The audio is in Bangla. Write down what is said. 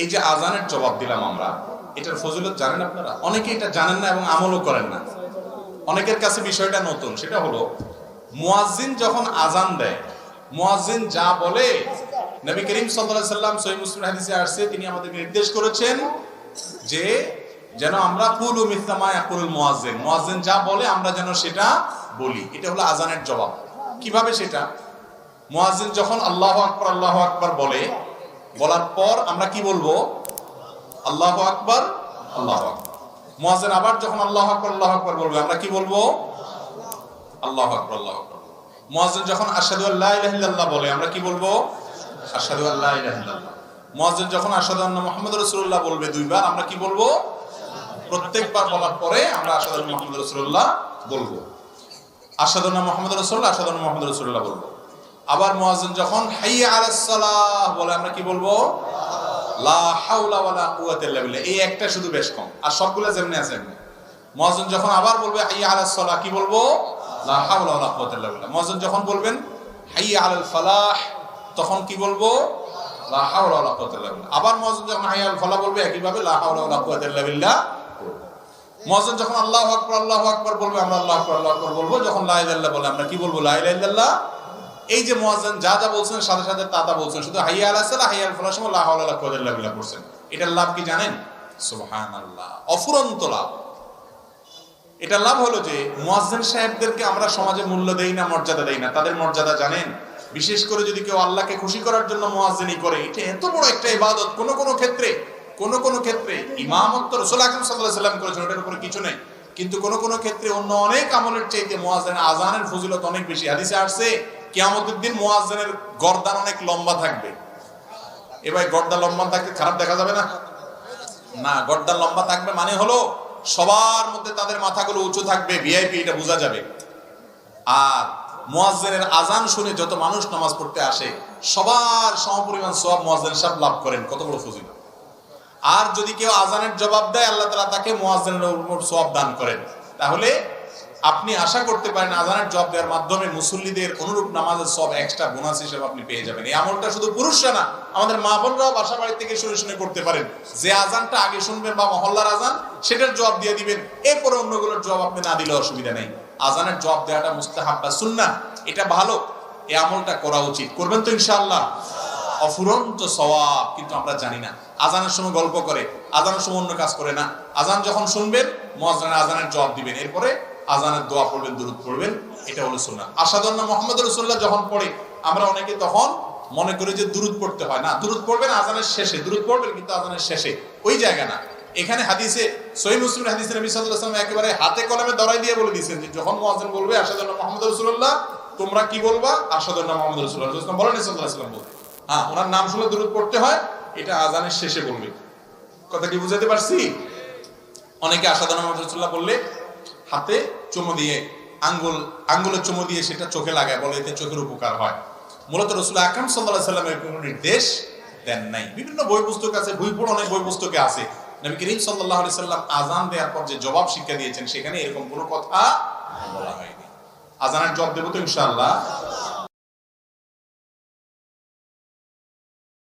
এই যে আজানের জবাব দিলাম আমরা, এটার ফজিলত জানেন আপনারা? অনেকে এটা জানেন না এবং আমলও করেন না। অনেকের কাছে বিষয়টা নতুন, সেটা হলো, মুয়াজ্জিন যখন আজান দেয়, মুয়াজ্জিন যা বলে, নবী করিম সাল্লাল্লাহু আলাইহি সাল্লাম সহিহ মুসলিম হাদিসে আসছে, তিনি আমাদেরকে নির্দেশ করেছেন যে, যেন আমরা কুলু মিথলামা ইয়াকুলুল মুয়াজ্জিন মুয়াজ্জিন যা বলে আমরা যেন সেটা বলি। এটা হলো আজানের জবাব। কীভাবে সেটা? মুয়াজ্জিন যখন আল্লাহু আকবার আল্লাহু আকবার বলে বলার পর আমরা কি বলব? আল্লাহ আকবার আল্লাহ আকবার। মুয়াজ্জিন আবার যখন আল্লাহ আকবার, আল্লাহু আকবার বলবে, আমরা কি বলব? আল্লাহু আকবার আল্লাহু আকবার মুয়াজ্জিন যখন আশহাদু আল্লা ইলাহা বলে, আমরা কি বলব? আশহাদু আল্লা ইলাহা ইল্লাল্লাহ। মুয়াজ্জিন যখন আশহাদু আন্না মুহাম্মাদুর রাসূলুল্লাহ বলবে দুইবার, আমরা কি বলব? প্রত্যেকবার বলার পরে আমরা আশহাদু আন্না মুহাম্মাদুর রাসূলুল্লাহ বলব। মুহাম্মাদুর রাসূলুল্লাহ, আশহাদু আন্না মুহাম্মাদুর রাসূলুল্লাহ বলব। আবার মুয়াজ্জিন যখন বলে, আমরা কি বলব? লা এই একটা শুধু বেশ কম, আর সবগুলো যেমনি আছে এমনি। যখন আবার বলবে হাইয়া কি বলব? লা যখন বলবেন তখন কি বলব? লা হাওলা আবার মুয়াজ্জিন যখন হাইয়া আল বলবে একই ভাবে লা যখন আল্লাহু আকবার, আল্লাহু বলবে, আমরা আল্লাহু আকবার বলব। যখন লা বলে, আমরা কি বলব? লা এই যে মুয়াজ্জিন যা যা বলছেন, সাথে সাথে তা তা বলছেন। শুধু হাইয়া আলা সালাহ হাইয়া ফালাহ সময় লা হাওলা ওয়ালা কুওয়াতা ইল্লা বিল্লাহ করছেন। এটার লাভ কি জানেন? সুবহানাল্লাহ। অফুরন্ত লাভ। এটা লাভ হলো যে, মুয়াজ্জিন সাহেবদেরকে আমরা সমাজে মূল্য দেই না, মর্যাদা দেই না। তাদের মর্যাদা জানেন? বিশেষ করে যদি কেউ আল্লাহকে খুশি করার জন্য মুয়াজ্জিনি করে, এটা এত বড় একটা ইবাদত। কোন কোন ক্ষেত্রে, কোন কোন ক্ষেত্রে ইমামত্ব রসুল আকরাম আলাইহি সাল্লাম করেছেন, ওটার উপরে কিছু নেই। কিন্তু কোন কোন ক্ষেত্রে অন্য অনেক আমলের চাইতে মুয়াজ্জিন আজানের ফজিলত অনেক বেশি। হাদিসে আসছে কিয়ামতের দিন মুয়াজ্জিনের গর্দান অনেক লম্বা থাকবে। এবার গর্দা লম্বা থাকতে খারাপ দেখা যাবে না? না গর্দান লম্বা থাকবে মানে হলো সবার মধ্যে তাদের মাথাগুলো উঁচু থাকবে ভিআইপি এটা বোঝা যাবে। আর মুয়াজ্জিনের আজান শুনে যত মানুষ নামাজ পড়তে আসে, সবার সমপরিমাণ সব মুয়াজ্জিন সাহেব লাভ করেন। কত বড় ফজিলত। আর যদি কেউ আজানের জবাব দেয়, আল্লাহ তাআলা তাকে মুয়াজ্জিনের উপর সওয়াব দান করেন। তাহলে আপনি আশা করতে পারেন আজানের জবাব দেওয়ার মাধ্যমে মুসল্লিদের অনুরূপ নামাজের সব এক্সট্রা বোনাস হিসেবে আপনি পেয়ে যাবেন। এই আমলটা শুধু পুরুষরা না, আমাদের মা বোনরাও বাসা বাড়ি থেকে শুনে শুনে করতে পারেন। যে আজানটা আগে শুনবেন বা মহল্লার আজান, সেটার জবাব দিয়ে দিবেন। এরপরে অন্যগুলোর জবাব আপনি না দিলে অসুবিধা নেই। আজানের জবাব দেওয়াটা মুস্তাহাব বা সুন্না এটা ভালো, এই আমলটা করা উচিত। করবেন তো ইনশাআল্লাহ? অফুরন্ত সওয়াব কিন্তু আমরা জানি না। আজানের সময় গল্প করে, আজানের সময় অন্য কাজ করে না। আজান যখন শুনবেন মুয়াজ্জিনের আজানের জবাব দিবেন। এরপরে আজানের দোয়া পড়বেন, দুরূদ পড়বেন, এটা হলো সুন্নাহ। আসাদুল্লাহ মুহাম্মদ রাসূলুল্লাহ যখন পড়ে, আমরা অনেকে তখন মনে করি যে দুরূদ পড়তে হয় না। দুরূদ পড়বেন আজানের শেষে, দুরূদ পড়বেন কিন্তু আজানের শেষে, ওই জায়গা না। এখানে হাদিসে সহিহ মুসলিম হাদিসে নবী সাল্লাল্লাহু আলাইহি একেবারে হাতে কলমে ধরাই দিয়ে বলে দিয়েছেন যে যখন মুয়াজ্জিন বলবে আসাদুল্লাহ মুহাম্মদ রাসূলুল্লাহ তোমরা কি বলবা? আসাদুল্লাহ মুহাম্মদ রাসূলুল্লাহ রাসূলুল্লাহ বলেন সাল্লাল্লাহু আলাইহি ওয়াসাল্লাম বলতে হ্যাঁ ওনার নাম শুনে দুরূদ পড়তে হয়, এটা আজানের শেষে বলবে। কথা কি বুঝাতে পারছি? অনেকে আসাদুল্লাহ মুহাম্মদ রাসূলুল্লাহ বললে, হাতে চুমো দিয়ে, আঙ্গুল, আঙ্গুলের চুমো দিয়ে সেটা চোখে লাগায়, বলে এতে চোখের উপকার হয়। মূলত রসুল আকরাম সাল্লাহ সাল্লামের কোনো নির্দেশ দেন নাই। বিভিন্ন বই পুস্তক আছে, বই পড়ে অনেক বই পুস্তকে আছে। নবী করিম সাল্লাহ সাল্লাম আজান দেওয়ার পর যে জবাব শিক্ষা দিয়েছেন, সেখানে এরকম কোনো কথা বলা হয়নি। আজানের জবাব দেবো তো ইনশাআল্লাহ।